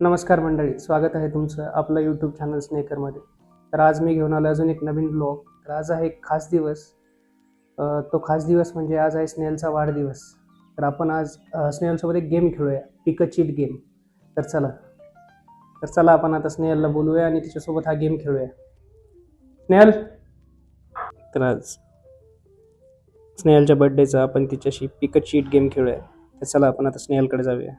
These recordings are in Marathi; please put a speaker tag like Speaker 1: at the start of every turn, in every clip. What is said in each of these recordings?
Speaker 1: नमस्कार मंडळी स्वागत आहे तुमचं आपलं यूट्यूब चॅनल स्नेकरमध्ये तर आज मी घेऊन आलो अजून एक नवीन ब्लॉग तर आज आहे एक खास दिवस. तो खास दिवस म्हणजे आज आहे स्नेहलचा वाढदिवस. तर आपण आज स्नेहलसोबत एक गेम खेळूया पिक अ चीट गेम तर चला. तर चला आपण आता स्नेहलला बोलूया आणि तिच्यासोबत हा गेम खेळूया. स्नेहल तर आज स्नेहलच्या बर्थडेचा आपण तिच्याशी पिक अ चीट गेम खेळूया. तर चला आपण आता स्नेहलकडे जाऊया.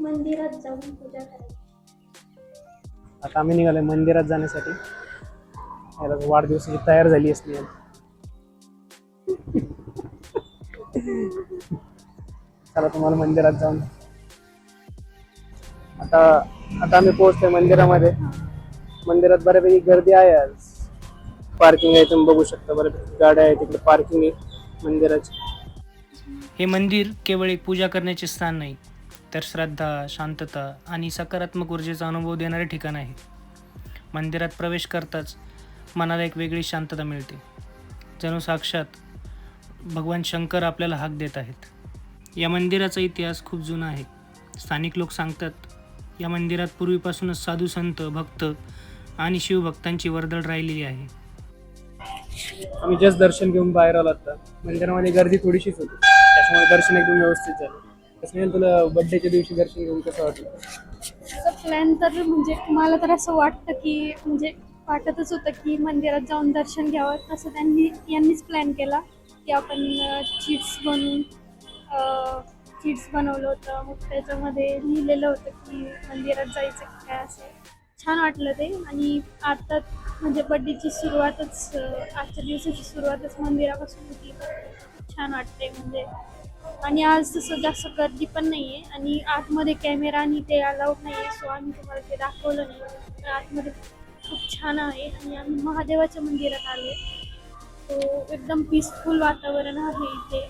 Speaker 2: मंदिरात जाऊन पूजा करायची.
Speaker 1: आता आम्ही निघालोय मंदिरात जाण्यासाठी. याला वाढदिवसाची तयार झाली असली. चला तुम्हाला मंदिरात जाऊन. आता आता आम्ही पोहोचतोय मंदिरामध्ये. मंदिरात बऱ्यापैकी गर्दी आहे आज. पार्किंग आहे तुम्ही बघू शकता. बऱ्यापैकी गाड्या आहेत तिकडे पार्किंग आहे मंदिराची.
Speaker 3: हे मंदिर केवळ एक पूजा करण्याचे स्थान नाही तर श्रद्धा शांतता आणि सकारात्मक ऊर्जेचा अनुभव देणारे ठिकाण आहे. मंदिरात प्रवेश करताच मनाला एक वेगळी शांतता मिळते जणू साक्षात भगवान शंकर आपल्याला हाक देत आहेत. या मंदिराचा इतिहास खूप जुना आहे. स्थानिक लोक सांगतात या मंदिरात पूर्वीपासूनच साधू संत भक्त आणि शिवभक्तांची वर्दळ राहिलेली आहे.
Speaker 1: आम्ही जस्ट दर्शन घेऊन बाहेर आलो आता. मंदिरामध्ये गर्दी थोडीशीच होती. त्याच्यामुळे दर्शन एकदम व्यवस्थित झालं. स्नेहल तुला बर्थडेच्या दिवशी दर्शन घेऊन कसं वाटलं?
Speaker 2: प्लॅन तर म्हणजे मला तर असं वाटतं की म्हणजे वाटतच होतं की मंदिरात जाऊन दर्शन घ्यावं. तसं त्यांनी यांनीच प्लॅन केला की आपण चिट्स बनवून चिट्स बनवलं होतं. मग त्याच्यामध्ये लिहिलेलं होतं की मंदिरात जायचं की काय असं. छान वाटलं ते. आणि आता म्हणजे बड्डेची सुरुवातच अं, आजच्या दिवसाची सुरुवातच मंदिरापासून होती. छान वाटते म्हणजे. आणि आज तसं जास्त गर्दी पण नाही आहे आणि आतमध्ये कॅमेरा आणि ते अलाउड नाही आहे सो आम्ही तुम्हाला ते दाखवलं नाही. पण आतमध्ये खूप छान आहे आणि आम्ही महादेवाच्या मंदिरात आलो सो एकदम पीसफुल वातावरण आहे इथे.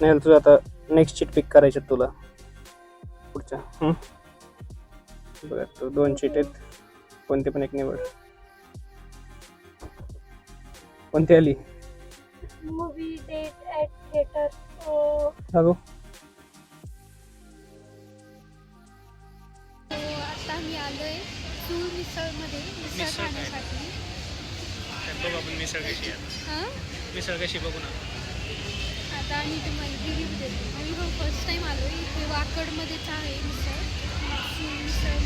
Speaker 1: नाही तुझं आता नेक्स्ट शीट पिक करायचे तुला. पुढच्या. हं? बघा तू दोन शीट आहेत. कोणते पण एक निवड. कोणती आली?
Speaker 2: मूवी डेट ॲट थिएटर
Speaker 1: अगो
Speaker 2: आता आम्ही आलोय तूर मिसळमध्ये मिसळ. खाण्यासाठी.
Speaker 3: बघू आपण मिसळ कशी आहे.
Speaker 2: हां?
Speaker 3: मिसळ कशी बघू ना.
Speaker 2: आता आम्ही तुम्हाला रिव्ह्यू देतो. आम्ही हो फर्स्ट टाईम आलो इथे वाकडमध्येच आहे मिसळ. मिसळ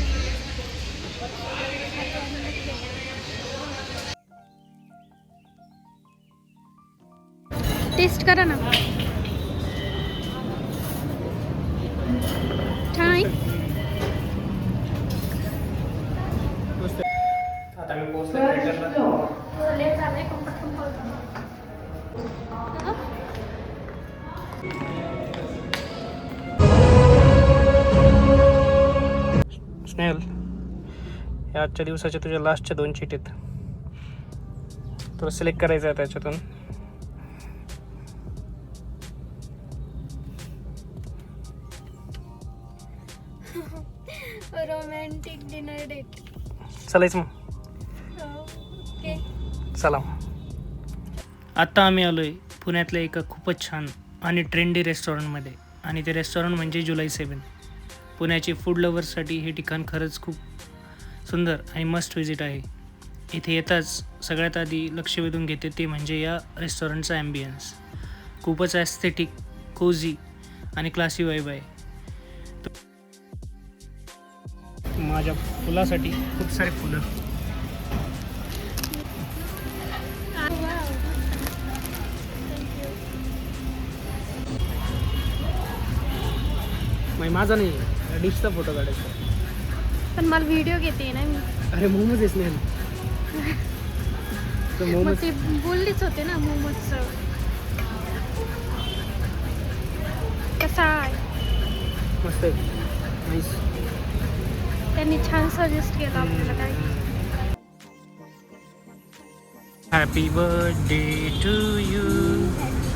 Speaker 2: टेस्ट करा ना. छान आहे
Speaker 1: आता मी पोहोचलो थिएटरला
Speaker 2: लेट झालंय पण पटकन हां
Speaker 1: स्नेहल या आजच्या दिवसाच्या तुझ्या लास्टच्या दोन आहेत. तुला सिलेक्ट करायचं आहे त्याच्यातून. चालायचं मग.
Speaker 2: ओके.
Speaker 1: चला.
Speaker 3: आत्ता आम्ही आलो आहे पुण्यातल्या एका खूपच छान आणि ट्रेंडी रेस्टॉरंटमध्ये आणि ते रेस्टॉरंट म्हणजे जुलै सेवन पुण्याचे फूड लवर्ससाठी हे ठिकाण खरंच खूप सुंदर आणि मस्ट विजिट आहे. इथे येताच सगळ्यात आधी लक्ष वेधून घेते ते म्हणजे या रेस्टॉरंटचा ॲम्बियन्स खूपच ॲस्थेटिक कोझी आणि क्लासी वाईब आहे. माझ्या फुलासाठी खूप सारे फुलं.
Speaker 1: नाही माझा नाही डिशचा फोटो काढायचा.
Speaker 2: पण मला व्हिडिओ घेते ना मी.
Speaker 1: अरे मोमोज आहे स्नेहल तो
Speaker 2: मग
Speaker 1: मोमोज
Speaker 2: ते बोललीच होते ना मोमोजचं. कसा आहे?
Speaker 1: मस्त आहे. नाईस
Speaker 2: त्यांनी छान सजेस्ट केलं आपल्याला काय.
Speaker 3: Happy birthday to you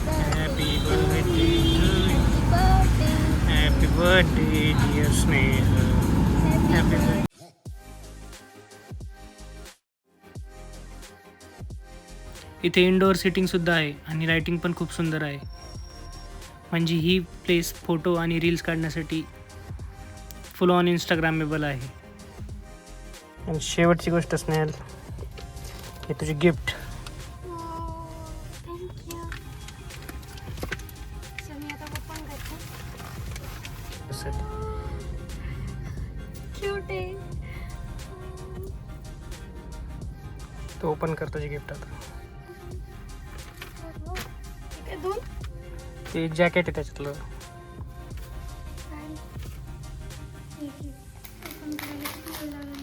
Speaker 3: happy birthday to happy birthday dear Sneh happy birthday
Speaker 1: इथे इनडोअर सिटिंगसुद्धा आहे आणि रायटिंग पण खूप सुंदर आहे. म्हणजे ही प्लेस फोटो आणि रील्स काढण्यासाठी फुल ऑन इंस्टाग्रामेबल आहे आणि शेवटची गोष्ट स्नेहल हे तुझे गिफ्ट तो ओपन कर तुझे गिफ्ट आता.
Speaker 3: दोन.
Speaker 1: ते जॅकेट आहे त्याच्यातलं. Thank you.